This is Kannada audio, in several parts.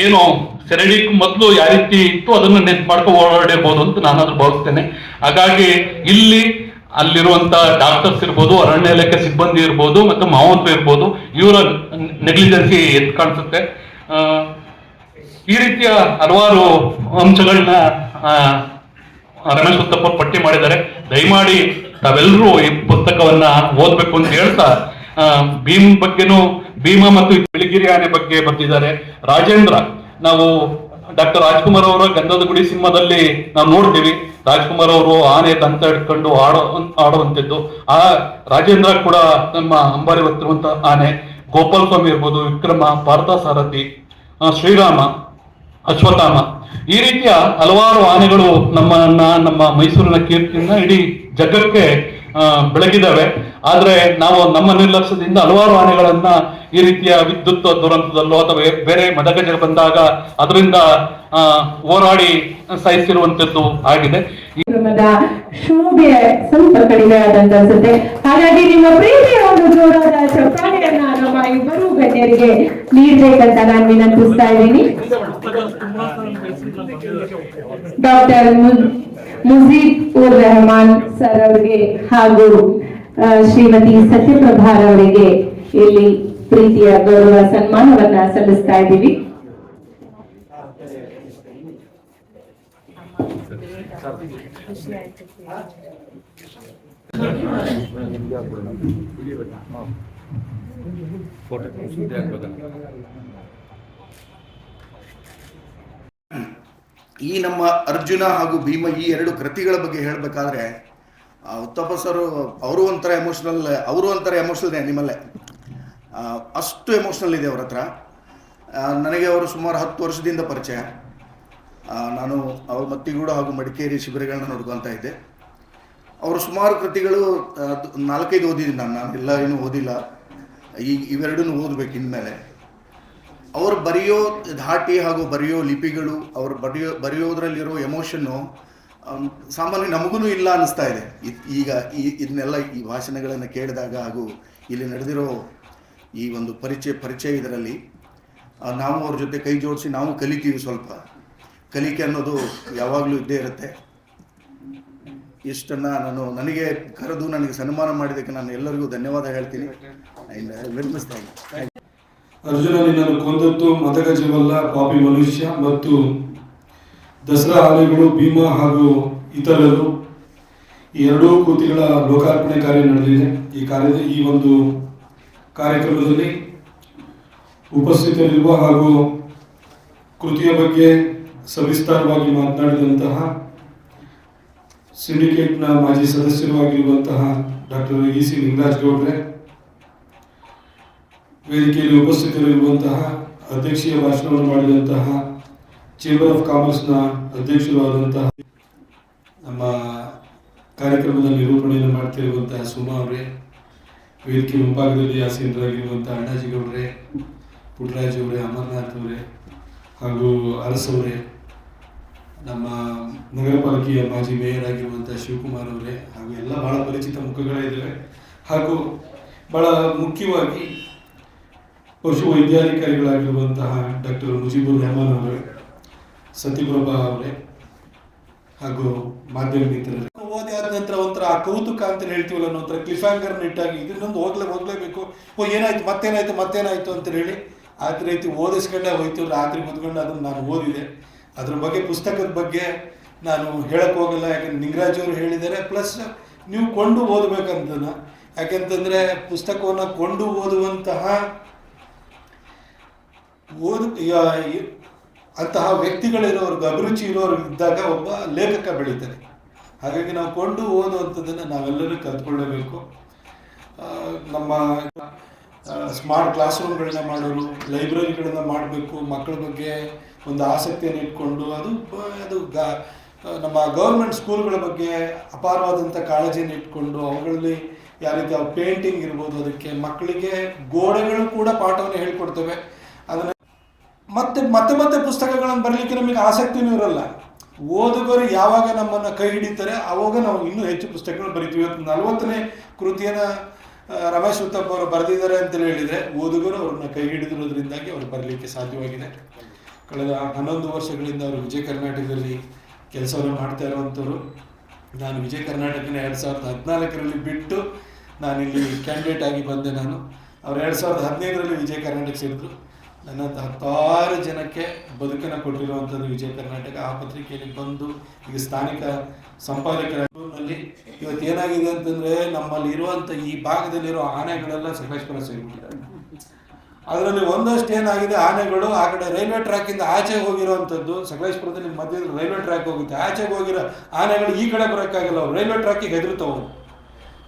ಏನು ಸೆರೆಡಿಕ್ ಮೊದಲು ಯಾವ ರೀತಿ ಇತ್ತು ಅದನ್ನು ನೆನ್ಪು ಓಡಾಡಿರ್ಬೋದು ಅಂತ ನಾನು ಅದ್ರ ಭಾವಿಸ್ತೇನೆ. ಹಾಗಾಗಿ ಇಲ್ಲಿ ಅಲ್ಲಿರುವಂತ ಡಾಕ್ಟರ್ಸ್ ಇರ್ಬೋದು, ಅರಣ್ಯ ಇಲಾಖೆ ಸಿಬ್ಬಂದಿ ಇರ್ಬೋದು, ಮತ್ತು ಮಾವಂತ ಇರ್ಬೋದು, ಇವರ ನೆಗ್ಲಿಜೆನ್ಸಿ ಎದ್ದು ಕಾಣಿಸುತ್ತೆ. ಈ ರೀತಿಯ ಹಲವಾರು ಅಂಶಗಳನ್ನ ರಮೇಶ್ ಉತ್ತಪ್ಪ ಪಟ್ಟಿ ಮಾಡಿದ್ದಾರೆ. ದಯಮಾಡಿ ತಾವೆಲ್ಲರೂ ಈ ಪುಸ್ತಕವನ್ನ ಓದ್ಬೇಕು ಅಂತ ಹೇಳ್ತಾ ಭೀಮ್ ಬಗ್ಗೆನೂ ಭೀಮ ಮತ್ತು ಬಿಳಿಗಿರಿ ಆನೆ ಬಗ್ಗೆ ಬರ್ತಿದ್ದಾರೆ. ರಾಜೇಂದ್ರ, ನಾವು ಡಾಕ್ಟರ್ ರಾಜ್ಕುಮಾರ್ ಅವರ ಗಂಧದ ಗುಡಿ ಸಿಂಹದಲ್ಲಿ ನಾವು ನೋಡ್ತೀವಿ. ರಾಜ್ಕುಮಾರ್ ಅವರು ಆನೆ ತಂತ ಹಿಡ್ಕೊಂಡು ಆಡೋ ಆಡುವಂತಿದ್ದು ಆ ರಾಜೇಂದ್ರ ಕೂಡ ನಮ್ಮ ಅಂಬಾರಿ ಹೊತ್ತಿರುವಂತ ಆನೆ. ಗೋಪಾಲ್ ಸ್ವಾಮಿ ಇರ್ಬೋದು, ವಿಕ್ರಮ, ಪಾರ್ಥ ಸಾರಥಿ ಶ್ರೀರಾಮ, ಅಶ್ವತ್ಥಾಮ. ಈ ರೀತಿಯ ಹಲವಾರು ಆನೆಗಳು ನಮ್ಮನ್ನ ನಮ್ಮ ಮೈಸೂರಿನ ಕೀರ್ತಿಯನ್ನ ಇಡೀ ಜಗಕ್ಕೆ ಬೆಳಗಿದಾವೆ ಆದ್ರೆ ನಾವು ನಮ್ಮ ನಿರ್ಲಕ್ಷ್ಯದಿಂದ ಹಲವಾರು ಆನೆಗಳನ್ನ ಈ ರೀತಿಯ ವಿದ್ಯುತ್ ದುರಂತದಲ್ಲೋ ಅಥವಾ ಬೇರೆ ಮದಗಜ ಬಂದಾಗ ಅದರಿಂದ ಹೋರಾಡಿ ಸಹಿಸಿರುವಂತದ್ದು ಆಗಿದೆ. ಶೋಭೆ ಸ್ವಲ್ಪ ಕಡಿಮೆ ಆದಂತ ಅನ್ಸುತ್ತೆ. ಹಾಗಾಗಿ ನಿಮ್ಮ ಪ್ರೀತಿಯ ಒಂದು ಜೋರಾದ ಚಪ್ಪಾಳೆಯನ್ನ ನಮ್ಮ ಇಬ್ಬರು ಗಣ್ಯರಿಗೆ ನೀಡ್ಬೇಕಂತ ನಾನು ವಿನಂತಿಸ್ತಾ ಇದ್ದೀನಿ. ಡಾಕ್ಟರ್ ಮುಜೀಬ್ ಉರ್ ರೆಹಮಾನ್ ಸರ್ ಅವರಿಗೆ ಹಾಗೂ ಶ್ರೀಮತಿ ಸತ್ಯಪ್ರಭಾರ್ ಅವರಿಗೆ ಇಲ್ಲಿ ಪ್ರೀತಿಯ ಗೌರವ ಸನ್ಮಾನವನ್ನ ಸಲ್ಲಿಸ್ತಾ ಇದ್ದೀವಿ. ಈ ನಮ್ಮ ಅರ್ಜುನ ಹಾಗೂ ಭೀಮ ಈ ಎರಡು ಕೃತಿಗಳ ಬಗ್ಗೆ ಹೇಳಬೇಕಾದ್ರೆ ಉತ್ತಪ್ಪ ಸರ್, ಅವರು ಒಂಥರ ಎಮೋಷನಲ್ ಅವರು ಒಂಥರ ಎಮೋಷನಲ್ ನಿಮ್ಮಲ್ಲೇ? ಅಷ್ಟು ಎಮೋಷನಲ್ ಇದೆ ಅವ್ರ ಹತ್ರ. ನನಗೆ ಅವರು ಸುಮಾರು ಹತ್ತು ವರ್ಷದಿಂದ ಪರಿಚಯ. ನಾನು ಅವ್ರ ಮತ್ತಿಗೂಡ ಹಾಗೂ ಮಡಿಕೇರಿ ಶಿಬಿರಗಳನ್ನ ನೋಡ್ಕೊತಾ ಇದ್ದೆ. ಅವರು ಸುಮಾರು ಕೃತಿಗಳು ನಾಲ್ಕೈದು ಓದಿದ್ದೀನಿ ನಾನು. ನಾನು ಎಲ್ಲ ಏನು ಓದಿಲ್ಲ. ಈ ಇವೆರಡೂ ಓದಬೇಕು ಇನ್ಮೇಲೆ. ಅವರು ಬರೆಯೋ ಧಾಟಿ ಹಾಗೂ ಬರೆಯೋ ಲಿಪಿಗಳು, ಅವರು ಬರೆಯೋ, ಬರೆಯೋದ್ರಲ್ಲಿರೋ ಎಮೋಷನ್ನು ಸಾಮಾನ್ಯ ನಮಗೂ ಇಲ್ಲ ಅನ್ನಿಸ್ತಾ ಇದ್- ಈಗ ಈ, ಇದನ್ನೆಲ್ಲ ಈ ಭಾಷಣಗಳನ್ನು ಕೇಳಿದಾಗ ಹಾಗೂ ಇಲ್ಲಿ ನಡೆದಿರೋ ಈ ಒಂದು ಪರಿಚಯ ಪರಿಚಯ ಇದರಲ್ಲಿ ನಾವು ಅವ್ರ ಜೊತೆ ಕೈ ಜೋಡಿಸಿ ನಾವು ಕಲಿತೀವಿ ಸ್ವಲ್ಪ. ಕಲಿಕೆ ಅನ್ನೋದು ಯಾವಾಗಲೂ ಇದ್ದೇ ಇರುತ್ತೆ. ಇಷ್ಟನ್ನು ನಾನು ನನಗೆ ಕರೆದು ನನಗೆ ಸನ್ಮಾನ ಮಾಡಿದ್ದಕ್ಕೆ ನಾನು ಎಲ್ಲರಿಗೂ ಧನ್ಯವಾದ ಹೇಳ್ತೀನಿ. ಅರ್ಜುನ, ನಿನ್ನನ್ನು ಕೊಂದದ್ದು ಮತಗಜವಲ್ಲ ಪಾಪಿ ಮನುಷ್ಯ ಮತ್ತು ದಸರಾ ಆನೆಗಳು ಭೀಮ ಹಾಗೂ ಇತರರು. ಈ ಎರಡೂ ಕೃತಿಗಳ ಲೋಕಾರ್ಪಣೆ ಕಾರ್ಯ ನಡೆದಿದೆ. ಈ ಕಾರ್ಯದ, ಈ ಒಂದು ಕಾರ್ಯಕ್ರಮದಲ್ಲಿ ಉಪಸ್ಥಿತರಿರುವ ಹಾಗೂ ಕೃತಿಯ ಬಗ್ಗೆ ಸವಿಸ್ತಾರವಾಗಿ ಮಾತನಾಡಿದಂತಹ ಸಿಂಡಿಕೇಟ್ನ ಮಾಜಿ ಸದಸ್ಯರೂ ಆಗಿರುವಂತಹ ಡಾಕ್ಟರ್ ಇ ಸಿ ಲಿಂಗರಾಜ್ ಗೌಡ್ರೆ, ವೇದಿಕೆಯಲ್ಲಿ ಉಪಸ್ಥಿತರಿರುವಂತಹ ಅಧ್ಯಕ್ಷೀಯ ಭಾಷಣವನ್ನು ಮಾಡಿದಂತಹ ಚೇಂಬರ್ ಆಫ್ ಕಾಮರ್ಸ್ನ ಅಧ್ಯಕ್ಷರಾದಂತಹ ನಮ್ಮ ಕಾರ್ಯಕ್ರಮದ ನಿರೂಪಣೆಯನ್ನು ಮಾಡ್ತಿರುವಂತಹ ಸುಮಾ ಅವರೇ, ವೇದಿಕೆ ಮುಂಭಾಗದಲ್ಲಿ ಆಸೀನರಾಗಿರುವಂತಹ ಅಣ್ಣಾಜಿ ಗೌಡ್ರೆ ಪುಟ್ಟರಾಜ್ ಅವರೇ, ಅಮರನಾಥ್ ಅವರೇ ಹಾಗೂ ಅರಸವರೇ ನಮ್ಮ ನಗರ ಪಾಲಿಕೆಯ ಮಾಜಿ ಮೇಯರ್ ಆಗಿರುವಂತಹ ಶಿವಕುಮಾರ್ ಅವರೇ ಹಾಗೂ ಎಲ್ಲ ಬಹಳ ಪರಿಚಿತ ಮುಖಗಳೇ ಇದ್ದಾವೆ ಹಾಗೂ ಬಹಳ ಮುಖ್ಯವಾಗಿ ಪಶು ವೈದ್ಯಾಧಿಕಾರಿಗಳಾಗಿರುವಂತಹ ಡಾಕ್ಟರ್ ಮುಜೀಬುರ್ ರೆಹಮಾನ್ ಅವರೇ, ಸತ್ಯಪ್ರಭಾ ಅವರೇ ಹಾಗೂ ಮಾಧ್ಯಮ ಮಿತ್ರರೇ. ಓದಿ ಆದ ನಂತರ ಒಂಥರ ಆ ಕೌತುಕ ಅಂತ ಹೇಳ್ತೀವಲ್ಲ ಅನ್ನೋ ಒಂಥರ ಕ್ಲಿಫ್ಯಾಂಗರ್ ನಿಟ್ಟಾಗಿ ಇದನ್ನೊಂದು ಹೋಗ್ಲೇ ಹೋಗ್ಲೇಬೇಕು ಓ, ಏನಾಯ್ತು, ಮತ್ತೇನಾಯ್ತು ಮತ್ತೇನಾಯ್ತು ಅಂತ ಹೇಳಿ. ಆ ರೀತಿ ಓದಿಸ್ಕೊಂಡೆ ಹೋಯ್ತು, ರಾತ್ರಿ ಕುತ್ಕೊಂಡು ಅದನ್ನು ನಾನು ಓದಿದೆ. ಅದ್ರ ಬಗ್ಗೆ ಪುಸ್ತಕದ ಬಗ್ಗೆ ನಾನು ಹೇಳಕ್ ಹೋಗಲ್ಲ, ಯಾಕಂದ್ರೆ ನಿಂಗರಾಜ್ ಅವರು ಹೇಳಿದ್ದಾರೆ. ಪ್ಲಸ್ ನೀವು ಕೊಂಡು ಓದಬೇಕಂತನ. ಯಾಕೆಂತಂದ್ರೆ ಪುಸ್ತಕವನ್ನು ಕೊಂಡು ಓದುವಂತಹ ಓದು ಅಂತಹ ವ್ಯಕ್ತಿಗಳಿರೋರ್ಗು, ಅಭಿರುಚಿ ಇರೋರು ಇದ್ದಾಗ ಒಬ್ಬ ಲೇಖಕ ಬೆಳೀತಾರೆ ಹಾಗಾಗಿ ನಾವು ಕೊಂಡು ಓದುವಂಥದ್ದನ್ನು ನಾವೆಲ್ಲರೂ ಕಲ್ತ್ಕೊಳ್ಳೇಬೇಕು. ನಮ್ಮ ಸ್ಮಾರ್ಟ್ ಕ್ಲಾಸ್ ರೂಮ್ಗಳನ್ನ ಮಾಡೋರು ಲೈಬ್ರರಿಗಳನ್ನ ಮಾಡಬೇಕು ಮಕ್ಕಳ ಬಗ್ಗೆ ಒಂದು ಆಸಕ್ತಿಯನ್ನು ಇಟ್ಕೊಂಡು ಅದು ಅದು ನಮ್ಮ ಗೌರ್ಮೆಂಟ್ ಸ್ಕೂಲ್ಗಳ ಬಗ್ಗೆ ಅಪಾರವಾದಂಥ ಕಾಳಜಿಯನ್ನು ಇಟ್ಕೊಂಡು ಅವುಗಳಲ್ಲಿ ಯಾವ ರೀತಿ ಪೇಂಟಿಂಗ್ ಇರ್ಬೋದು, ಅದಕ್ಕೆ ಮಕ್ಕಳಿಗೆ ಗೋಡೆಗಳು ಕೂಡ ಪಾಠವನ್ನು ಹೇಳ್ಕೊಡ್ತವೆ. ಅದನ್ನು ಮತ್ತೆ ಮತ್ತೆ ಮತ್ತೆ ಪುಸ್ತಕಗಳನ್ನು ಬರಲಿಕ್ಕೆ ನಮಗೆ ಆಸಕ್ತಿನೂ ಇರಲ್ಲ. ಓದುಗರು ಯಾವಾಗ ನಮ್ಮನ್ನು ಕೈ ಹಿಡಿತಾರೆ ಆವಾಗ ನಾವು ಇನ್ನೂ ಹೆಚ್ಚು ಪುಸ್ತಕಗಳು ಬರಿತೀವಿ. ಇವತ್ತು ನಲವತ್ತನೇ ಕೃತಿಯನ್ನು ರಮೇಶ್ ಉತ್ತಪ್ಪ ಅವರು ಬರೆದಿದ್ದಾರೆ ಅಂತ ಹೇಳಿದರೆ ಓದುಗರು ಅವ್ರನ್ನ ಕೈ ಹಿಡಿದಿರೋದ್ರಿಂದಾಗಿ ಅವ್ರು ಬರಲಿಕ್ಕೆ ಸಾಧ್ಯವಾಗಿದೆ. ಕಳೆದ ಹನ್ನೊಂದು ವರ್ಷಗಳಿಂದ ಅವರು ವಿಜಯ ಕರ್ನಾಟಕದಲ್ಲಿ ಕೆಲಸವನ್ನು ಮಾಡ್ತಾ ಇರುವಂಥವ್ರು. ನಾನು ವಿಜಯ ಕರ್ನಾಟಕನ ಎರಡು ಸಾವಿರದ ಹದಿನಾಲ್ಕರಲ್ಲಿ ಬಿಟ್ಟು ನಾನಿಲ್ಲಿ ಕ್ಯಾಂಡಿಡೇಟ್ ಆಗಿ ಬಂದೆ ನಾನು. ಅವ್ರು ಎರಡು ಸಾವಿರದ ಹದಿನೈದರಲ್ಲಿ ವಿಜಯ ಕರ್ನಾಟಕ ಸೇರಿದ್ರು. ನನ್ನ ಹತ್ತಾರು ಜನಕ್ಕೆ ಬದುಕನ್ನು ಕೊಟ್ಟಿರುವಂಥದ್ದು ವಿಜಯ ಕರ್ನಾಟಕ ಆ ಪತ್ರಿಕೆಯಲ್ಲಿ ಬಂದು ಈಗ ಸ್ಥಾನಿಕ ಸಂಪಾದಕರಲ್ಲಿ ಇವತ್ತು ಏನಾಗಿದೆ ಅಂತಂದ್ರೆ ನಮ್ಮಲ್ಲಿ ಇರುವಂತ ಈ ಭಾಗದಲ್ಲಿರೋ ಆನೆಗಳೆಲ್ಲ ಸಕಲೇಶ್ಪುರ ಸೇರಿಬಿಟ್ಟಿದ್ದಾರೆ ಅದರಲ್ಲಿ ಒಂದಷ್ಟು ಏನಾಗಿದೆ, ಆನೆಗಳು ಆ ಕಡೆ ರೈಲ್ವೆ ಟ್ರ್ಯಾಕಿಂದ ಆಚೆ ಹೋಗಿರುವಂಥದ್ದು ಸಕಲೇಶ್ಪುರದಲ್ಲಿ ಮಧ್ಯದಲ್ಲಿ ರೈಲ್ವೆ ಟ್ರ್ಯಾಕ್ ಹೋಗುತ್ತೆ ಆಚೆಗೆ ಹೋಗಿರೋ ಆನೆಗಳು ಈ ಕಡೆ ಬರೋಕ್ಕಾಗಲ್ಲ ರೈಲ್ವೆ ಟ್ರ್ಯಾಕಿಗೆ ಹೆದರ್ತಾವೆ.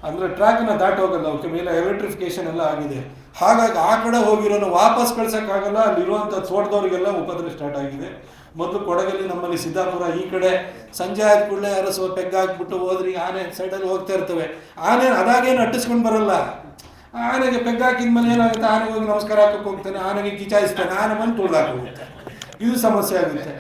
ಅಂದ್ರೆ ಟ್ರ್ಯಾಕ್ನ ದಾಟಿ ಹೋಗಲ್ಲ ಅವಕ್ಕೆ ಮೇಲೆ ಎಲೆಕ್ಟ್ರಿಫಿಕೇಶನ್ ಎಲ್ಲ ಆಗಿದೆ. ಹಾಗಾಗಿ ಆ ಕಡೆ ಹೋಗಿರೋನು ವಾಪಸ್ ಕಳ್ಸೋಕ್ಕಾಗಲ್ಲ, ಅಲ್ಲಿರುವಂಥ ತೋಟದವ್ರಿಗೆಲ್ಲ ಉಪದ್ರ ಸ್ಟಾರ್ಟ್ ಆಗಿದೆ. ಮೊದಲು ಕೊಡಗಲ್ಲಿ ನಮ್ಮಲ್ಲಿ ಸಿದ್ದಾಪುರ, ಈ ಕಡೆ ಸಂಜೆ ಆದ ಕೂಡಲೇ ಅರಸುವ ಪೆಗ್ ಹಾಕ್ಬಿಟ್ಟು ಹೋದ್ರಿ, ಆನೆ ಸೈಡಲ್ಲಿ ಹೋಗ್ತಾ ಇರ್ತವೆ. ಆನೆ ಅದಾಗೇನು ಅಟ್ಟಿಸ್ಕೊಂಡು ಬರಲ್ಲ. ಆನೆಗೆ ಪೆಗ್ ಹಾಕಿದ್ಮೇಲೆ ಏನಾಗುತ್ತೆ? ಆನೆಗೆ ಹೋಗಿ ನಮಸ್ಕಾರ ಹಾಕಕ್ಕೆ ಹೋಗ್ತಾನೆ, ಆನೆಗೆ ಕಿಚಾಯಿಸ್ತಾನೆ, ಆನೆ ಬಂದು ತುಳಿದಾಕೋಗುತ್ತೆ ಇದು ಸಮಸ್ಯೆ ಆಗುತ್ತೆ.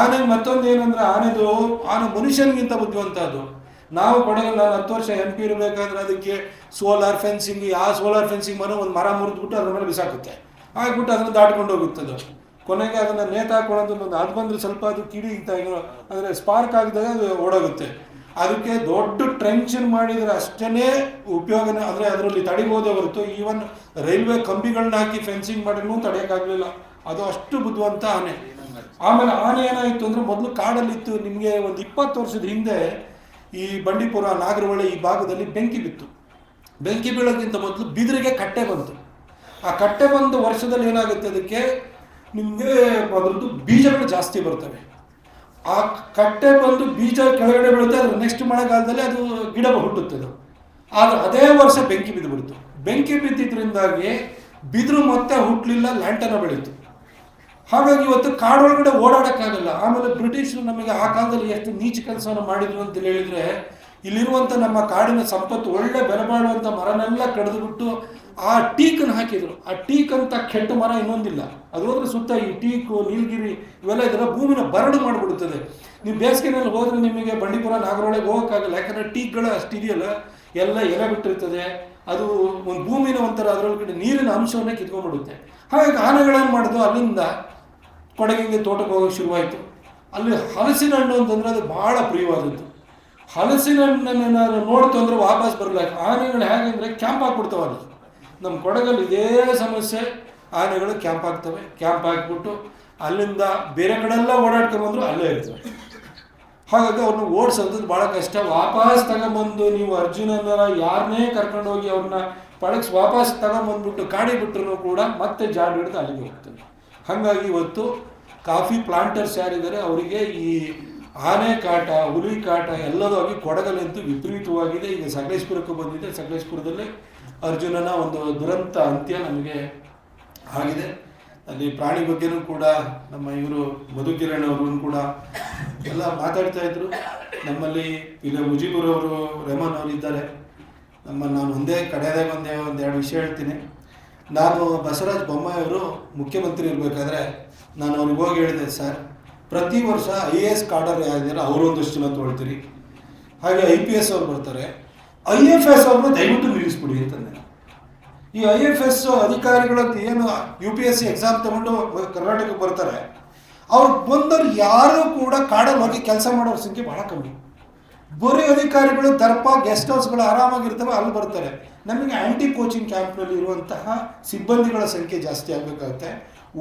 ಆನೆಗೆ ಮತ್ತೊಂದು ಏನಂದ್ರೆ, ಆನೆದು, ಆನೆ ಮನುಷ್ಯನಿಗಿಂತ ಬುದ್ಧಿವಂತ ಅದು ನಾವು ಕೊನೆಗೆ ನಾನು ಹತ್ತು ವರ್ಷ ಎಂ ಪಿ ಇರಬೇಕಾದ್ರೆ ಅದಕ್ಕೆ ಸೋಲಾರ್ ಫೆನ್ಸಿಂಗ್ ಆ ಸೋಲಾರ್ ಫೆನ್ಸಿಂಗ್ ಮರ ಒಂದು ಮರ ಮುರಿದ್ಬಿಟ್ಟು ಅದ್ರ ಮೇಲೆ ಬಿಸಾಕುತ್ತೆ. ಆಗ್ಬಿಟ್ಟು ಅದನ್ನು ದಾಟ್ಕೊಂಡು ಹೋಗುತ್ತೆ ಅದು ಕೊನೆಗೆ ಅದನ್ನು ನೇತಾಕೊಳ್ಳೋದು ಒಂದು ಅದು ಬಂದರೆ ಸ್ವಲ್ಪ ಅದು ಕಿಡಿ ಅಂದರೆ ಸ್ಪಾರ್ಕ್ ಆಗಿದಾಗ ಅದು ಓಡೋಗುತ್ತೆ. ಅದಕ್ಕೆ ದೊಡ್ಡ ಟ್ರೆನ್ಷನ್ ಮಾಡಿದರೆ ಅಷ್ಟೇ ಉಪಯೋಗನ ಅಂದರೆ ಅದರಲ್ಲಿ ತಡಿಬೋದೇ ಹೊರತು ಈವನ್ ರೈಲ್ವೆ ಕಂಬಿಗಳನ್ನ ಹಾಕಿ ಫೆನ್ಸಿಂಗ್ ಮಾಡಿದ್ರು ತಡೆಯೋಕ್ಕಾಗಲಿಲ್ಲ. ಅದು ಅಷ್ಟು ಬುದ್ಧಿವಂತ ಆನೆ. ಆಮೇಲೆ ಆನೆ ಏನಾಯಿತು ಅಂದರೆ ಮೊದಲು ಕಾಡಲ್ಲಿತ್ತು. ನಿಮಗೆ ಒಂದು ಇಪ್ಪತ್ತು ವರ್ಷದ ಹಿಂದೆ ಈ ಬಂಡೀಪುರ ನಾಗರಹೊಳೆ ಈ ಭಾಗದಲ್ಲಿ ಬೆಂಕಿ ಬಿತ್ತು. ಬೆಂಕಿ ಬೀಳೋಕ್ಕಿಂತ ಮೊದಲು ಬಿದಿರಿಗೆ ಕಟ್ಟೆ ಬಂತು. ಆ ಕಟ್ಟೆ ಬಂದು ವರ್ಷದಲ್ಲಿ ಏನಾಗುತ್ತೆ ಅದಕ್ಕೆ ನಿಮಗೆ ಅದರದ್ದು ಬೀಜಗಳು ಜಾಸ್ತಿ ಬರ್ತವೆ. ಆ ಕಟ್ಟೆ ಬಂದು ಬೀಜ ಕೆಳಗಡೆ ಬೀಳುತ್ತೆ ಅದ್ರ ನೆಕ್ಸ್ಟ್ ಮಳೆಗಾಲದಲ್ಲಿ ಅದು ಗಿಡ ಹುಟ್ಟುತ್ತೆ ಅದು. ಆದ್ರೆ ಅದೇ ವರ್ಷ ಬೆಂಕಿ ಬಿದ್ದುಬಿಡ್ತು. ಬೆಂಕಿ ಬಿದ್ದಿದ್ರಿಂದಾಗಿ ಬಿದಿರು ಮತ್ತೆ ಹುಟ್ಟಲಿಲ್ಲ ಲ್ಯಾಂಟನ ಬೆಳೀತು. ಹಾಗಾಗಿ ಇವತ್ತು ಕಾಡೊಳಗಡೆ ಓಡಾಡೋಕ್ಕಾಗಲ್ಲ. ಆಮೇಲೆ ಬ್ರಿಟಿಷರು ನಮಗೆ ಆ ಕಾಲದಲ್ಲಿ ಎಷ್ಟು ನೀಚ ಕೆಲಸವನ್ನು ಮಾಡಿದ್ರು ಅಂತ ಹೇಳಿದ್ರೆ ಇಲ್ಲಿರುವಂಥ ನಮ್ಮ ಕಾಡಿನ ಸಂಪತ್ತು, ಒಳ್ಳೆ ಬೆಲೆ ಬಾಳುವಂಥ ಮರನೆಲ್ಲ ಕಡಿದುಬಿಟ್ಟು ಆ ಟೀಕನ್ನು ಹಾಕಿದ್ರು. ಆ ಟೀಕ್ ಅಂತ ಕೆಟ್ಟ ಮರ ಇನ್ನೊಂದಿಲ್ಲ. ಅದು ಸುತ್ತ ಈ ಟೀಕು, ನೀಲಗಿರಿ ಇವೆಲ್ಲ ಇದರ ಭೂಮಿನ ಬರಡು ಮಾಡಿಬಿಡುತ್ತದೆ. ನೀವು ಬೇಸಿಗೆನಲ್ಲಿ ಹೋದರೆ ನಿಮಗೆ ಬಂಡೀಪುರ ನಾಗರೊಳಗೆ ಹೋಗೋಕ್ಕಾಗಲ್ಲ. ಯಾಕಂದರೆ ಟೀಕ್ಗಳು ಅಷ್ಟಿದೆಯಲ್ಲ ಎಲ್ಲ ಎಲೆ ಬಿಟ್ಟಿರ್ತದೆ. ಅದು ಒಂದು ಭೂಮಿನ ಒಂಥರ ಅದರೊಳಗಡೆ ನೀರಿನ ಅಂಶವನ್ನೇ ಕಿತ್ಕೊಂಡ್ಬಿಡುತ್ತೆ. ಹಾಗಾಗಿ ಆನೆಗಳೇನು ಮಾಡಿದ್ವು ಅಲ್ಲಿಂದ ಕೊಡಗಿಗೆ ತೋಟಕ್ಕೆ ಹೋಗೋಕೆ ಶುರುವಾಯಿತು. ಅಲ್ಲಿ ಹಲಸಿನ ಹಣ್ಣು ಅಂತಂದರೆ ಅದು ಭಾಳ ಪ್ರಿಯವಾದದ್ದು. ಹಲಸಿನ ಹಣ್ಣನ್ನು ನಾನು ನೋಡ್ತು ಅಂದ್ರೆ ವಾಪಸ್ ಬರಲ್ಲ ಆನೆಗಳು ಹೇಗಂದ್ರೆ ಕ್ಯಾಂಪ್ ಹಾಕ್ಬಿಡ್ತಾವೆ ಅಲ್ಲಿ ನಮ್ಮ ಕೊಡಗಲ್ಲಿ ಇದೇ ಸಮಸ್ಯೆ. ಆನೆಗಳು ಕ್ಯಾಂಪ್ ಹಾಕ್ತವೆ ಕ್ಯಾಂಪ್ ಹಾಕ್ಬಿಟ್ಟು ಅಲ್ಲಿಂದ ಬೇರೆ ಕಡೆಲ್ಲ ಓಡಾಡ್ಕೊಂಡ್ಬಂದ್ರು ಅಲ್ಲೇ ಇರ್ತವೆ. ಹಾಗಾಗಿ ಅವ್ರನ್ನ ಓಡಿಸೋದು ಭಾಳ ಕಷ್ಟ. ವಾಪಸ್ ತಗೊಂಬಂದು ನೀವು ಅರ್ಜುನನ ಯಾರನ್ನೇ ಕರ್ಕೊಂಡು ಹೋಗಿ ಅವ್ರನ್ನ ಪಳಗಿಸಿ ವಾಪಸ್ ತಗೊಂಬಂದ್ಬಿಟ್ಟು ಕಾಡಿ ಬಿಟ್ಟರು ಕೂಡ ಮತ್ತೆ ಜಾಡ್ ಹಿಡಿದು ಅಲ್ಲಿಗೆ ಹೋಗ್ತದೆ ಹಾಗಾಗಿ ಇವತ್ತು ಕಾಫಿ ಪ್ಲಾಂಟರ್ಸ್ ಯಾರಿದ್ದಾರೆ, ಅವರಿಗೆ ಈ ಆನೆ ಕಾಟ, ಹುಲಿ ಕಾಟ ಎಲ್ಲದೂ ಆಗಿ ಕೊಡಗಲ್ಲಂತೂ ವಿಪರೀತವಾಗಿದೆ. ಈಗ ಸಕಲೇಶ್ಪುರಕ್ಕೆ ಬಂದಿದೆ. ಸಕಲೇಶ್ಪುರದಲ್ಲಿ ಅರ್ಜುನನ ಒಂದು ದುರಂತ ಅಂತ್ಯ ನಮಗೆ ಆಗಿದೆ. ಅಲ್ಲಿ ಪ್ರಾಣಿ ಬಗ್ಗೆನೂ ಕೂಡ ನಮ್ಮ ಇವರು ಮಧುಕಿರಣ್ ಅವರು ಕೂಡ ಎಲ್ಲ ಮಾತಾಡ್ತಾ ಇದ್ರು. ನಮ್ಮಲ್ಲಿ ಇಲ್ಲ ಮುಜಿಬುರವರು ರೆಹಮಾನ್ ಅವರು ಇದ್ದಾರೆ ನಮ್ಮ ನಾನು ಒಂದೇ ಕಡೆಯದಾಗ ಒಂದೇ ಒಂದೆರಡು ವಿಷಯ ಹೇಳ್ತೀನಿ. ನಾನು ಬಸವರಾಜ ಬೊಮ್ಮಾಯಿಯವರು ಮುಖ್ಯಮಂತ್ರಿ ಇರಬೇಕಾದ್ರೆ ನಾನು ಅವ್ರಿಗೆ ಹೋಗಿ ಹೇಳಿದೆ, ಸರ್, ಪ್ರತಿ ವರ್ಷ ಐ ಎ ಎಸ್ ಕಾಡರ್ ಯಾರಿದ್ದಾರೆ ಅವರು ಒಂದಷ್ಟು ಜನ ತೊಗೊಳ್ತೀರಿ. ಹಾಗೆ ಐ ಪಿ ಎಸ್ ಅವ್ರು ಬರ್ತಾರೆ. ಐ ಎಫ್ ಎಸ್ ಅವ್ರನ್ನ ದಯವಿಟ್ಟು ನಿಲ್ಲಿಸ್ಬಿಡಿ ಅಂತಂದೆ. ಈ ಐ ಎಫ್ ಎಸ್ ಅಧಿಕಾರಿಗಳ ಏನು U P S C exam ತಗೊಂಡು ಕರ್ನಾಟಕಕ್ಕೆ ಬರ್ತಾರೆ, ಅವ್ರು ಬಂದವ್ರು ಯಾರು ಕೂಡ ಕಾಡಲ್ಲಿ ಹೋಗಿ ಕೆಲಸ ಮಾಡೋರ ಸಂಖ್ಯೆ ಬಹಳ ಕಮ್ಮಿ. ಬರೀ ಅಧಿಕಾರಿಗಳು, ದರ್ಪ ಗೆಸ್ಟ್ ಹೌಸ್ಗಳು ಆರಾಮಾಗಿರ್ತವೆ ಅಲ್ಲಿ ಬರ್ತಾರೆ. ನಮಗೆ ಆ್ಯಂಟಿ ಕೋಚಿಂಗ್ ಕ್ಯಾಂಪ್ನಲ್ಲಿ ಇರುವಂತಹ ಸಿಬ್ಬಂದಿಗಳ ಸಂಖ್ಯೆ ಜಾಸ್ತಿ ಆಗಬೇಕಾಗುತ್ತೆ.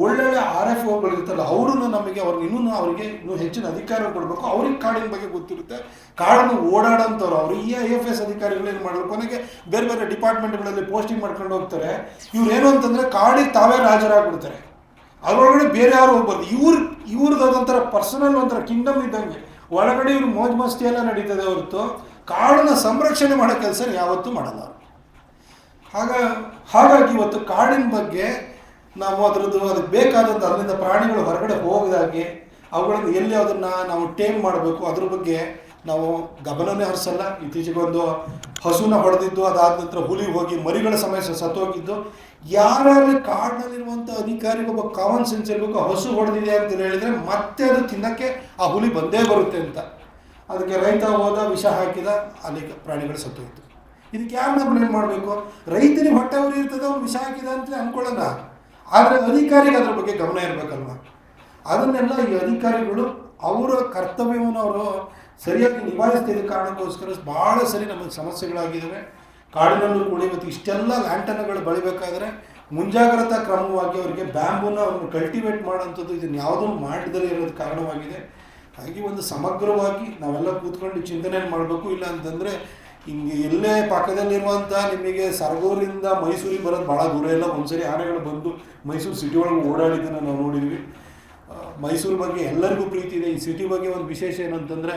ಒಳ್ಳೊಳ್ಳೆ ಆರ್ ಎಫ್ ಓಗಳು ಇರ್ತಲ್ಲ ಅವರು ನಮಗೆ ಅವ್ರಿಗೆ ಇನ್ನೂ ಅವರಿಗೆ ಇನ್ನೂ ಹೆಚ್ಚಿನ ಅಧಿಕಾರ ಕೊಡಬೇಕು. ಅವ್ರಿಗೆ ಕಾಡಿನ ಬಗ್ಗೆ ಗೊತ್ತಿರುತ್ತೆ. ಕಾಡನ್ನು ಓಡಾಡೋಂಥವ್ರು, ಅವರು ಈ ಐ ಎಫ್ ಎಸ್ ಅಧಿಕಾರಿಗಳು ಏನು ಮಾಡಲು ಕೊನೆಗೆ ಬೇರೆ ಬೇರೆ ಡಿಪಾರ್ಟ್ಮೆಂಟ್ಗಳಲ್ಲಿ ಪೋಸ್ಟಿಂಗ್ ಮಾಡ್ಕೊಂಡು ಹೋಗ್ತಾರೆ. ಇವ್ರು ಏನು ಅಂತಂದರೆ ಕಾಡಿಗೆ ತಾವೇ ರಾಜರಾಗ್ಬಿಡ್ತಾರೆ ಅದರೊಳಗಡೆ ಬೇರೆ ಯಾರು ಹೋಗ್ಬಾರ್ದು. ಇವ್ರ, ಇವ್ರದ್ದು ಒಂಥರ ಪರ್ಸನಲ್ ಒಂಥರ ಕಿಂಗ್ಡಮ್ ಇದ್ದಂಗೆ. ಒಳಗಡೆ ಇವ್ರು ಮೋಜು ಮಸ್ತಿ ಎಲ್ಲ ನಡೀತದೆ ಹೊರತು ಕಾಡನ್ನ ಸಂರಕ್ಷಣೆ ಮಾಡೋ ಕೆಲಸ ಯಾವತ್ತೂ ಮಾಡಲ್ಲ. ಹಾಗ, ಹಾಗಾಗಿ ಇವತ್ತು ಕಾಡಿನ ಬಗ್ಗೆ ನಾವು ಅದರದ್ದು ಅದಕ್ಕೆ ಬೇಕಾದಂಥ ಅದರಿಂದ ಪ್ರಾಣಿಗಳು ಹೊರಗಡೆ ಹೋಗಿದಾಗೆ ಅವುಗಳನ್ನು ಎಲ್ಲಿ ಅದನ್ನು ನಾವು ಟೇಮ್ ಮಾಡಬೇಕು, ಅದ್ರ ಬಗ್ಗೆ ನಾವು ಗಮನನೇ ಹರಿಸಲ್ಲ. ಇತ್ತೀಚೆಗೆ ಒಂದು ಹಸುನ ಹೊಡೆದಿದ್ದು ಅದಾದ ನಂತರ ಹುಲಿ ಹೋಗಿ ಮರಿಗಳ ಸಮಯ ಸತ್ತೋಗಿದ್ದು ಯಾರಲ್ಲಿ ಕಾಡಿನಲ್ಲಿರುವಂಥ ಅಧಿಕಾರಿಗೆ ಒಬ್ಬ ಕಾಮನ್ ಸೆನ್ಸ್ ಇರಬೇಕು ಹಸು ಹೊಡೆದಿದೆ ಅಂತ ಹೇಳಿದ್ರೆ ಮತ್ತೆ ಅದು ತಿನ್ನಕ್ಕೆ ಆ ಹುಲಿ ಬಂದೇ ಬರುತ್ತೆ ಅಂತ. ಅದಕ್ಕೆ ರೈತ ಹೋದ, ವಿಷ ಹಾಕಿದ, ಅಲ್ಲಿ ಪ್ರಾಣಿಗಳು ಸತ್ತೋಯ್ತು. ಇದಕ್ಕೆ ಯಾರನ್ನ ಬ್ಲೇಮ್ ಮಾಡಬೇಕು? ರೈತನಿಗೆ ಹೊಟ್ಟೆ ಉರಿ ಇರ್ತದೆ, ಅವ್ನು ವಿಷ ಹಾಕಿದ ಅಂತ ಅನ್ಕೊಳ್ಳೋಣ. ಆದರೆ ಅಧಿಕಾರಿಗೆ ಅದ್ರ ಬಗ್ಗೆ ಗಮನ ಇರಬೇಕಲ್ವ? ಅದನ್ನೆಲ್ಲ ಈ ಅಧಿಕಾರಿಗಳು ಅವರ ಕರ್ತವ್ಯವನ್ನು ಅವರು ಸರಿಯಾಗಿ ನಿಭಾಯಿಸ್ತಿದ್ದ ಕಾರಣಕ್ಕೋಸ್ಕರ ಭಾಳ ಸರಿ ನಮಗೆ ಸಮಸ್ಯೆಗಳಾಗಿದ್ದಾವೆ. ಕಾಡಿನಲ್ಲೂ ಕೂಡ ಇವತ್ತು ಇಷ್ಟೆಲ್ಲ ಲ್ಯಾಂಟನ್ಗಳು ಬಳಿಬೇಕಾದ್ರೆ ಮುಂಜಾಗ್ರತಾ ಕ್ರಮವಾಗಿ ಅವರಿಗೆ ಬ್ಯಾಂಬೂನ ಅವ್ರನ್ನ ಕಲ್ಟಿವೇಟ್ ಮಾಡೋಂಥದ್ದು ಇದನ್ನು ಯಾವುದನ್ನು ಮಾಡಿದರೆ ಇರೋದು ಕಾರಣವಾಗಿದೆ. ಹಾಗೆ ಒಂದು ಸಮಗ್ರವಾಗಿ ನಾವೆಲ್ಲ ಕೂತ್ಕೊಂಡು ಚಿಂತನೆ ಮಾಡಬೇಕು. ಇಲ್ಲ ಅಂತಂದರೆ ಹಿಂಗೆ ಎಲ್ಲೇ ಪಕ್ಕದಲ್ಲಿರುವಂಥ ನಿಮಗೆ ಸರಗೂರಿಂದ ಮೈಸೂರಿಗೆ ಬರೋದು ಭಾಳ ದೂರ ಇಲ್ಲ. ಒಂದ್ಸರಿ ಆನೆಗಳು ಬಂದು ಮೈಸೂರು ಸಿಟಿ ಒಳಗೆ ಓಡಾಡಿದ್ದನ್ನು ನಾವು ನೋಡಿದ್ವಿ. ಮೈಸೂರು ಬಗ್ಗೆ ಎಲ್ಲರಿಗೂ ಪ್ರೀತಿ ಇದೆ. ಈ ಸಿಟಿ ಬಗ್ಗೆ ಒಂದು ವಿಶೇಷ ಏನಂತಂದರೆ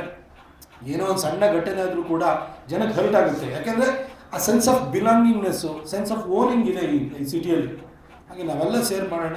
ಏನೋ ಒಂದು ಸಣ್ಣ ಘಟನೆ ಆದರೂ ಕೂಡ ಜನಕ್ಕೆ ಹರ್ಟ್ ಆಗುತ್ತೆ. ಯಾಕೆಂದರೆ ಆ sense of belongingness sense of owning ಇದೆ ಈ ಸಿಟಿಯಲ್ಲಿ ಹಾಗೆ ನಾವೆಲ್ಲ ಸೇರ್ ಮಾಡೋಣ.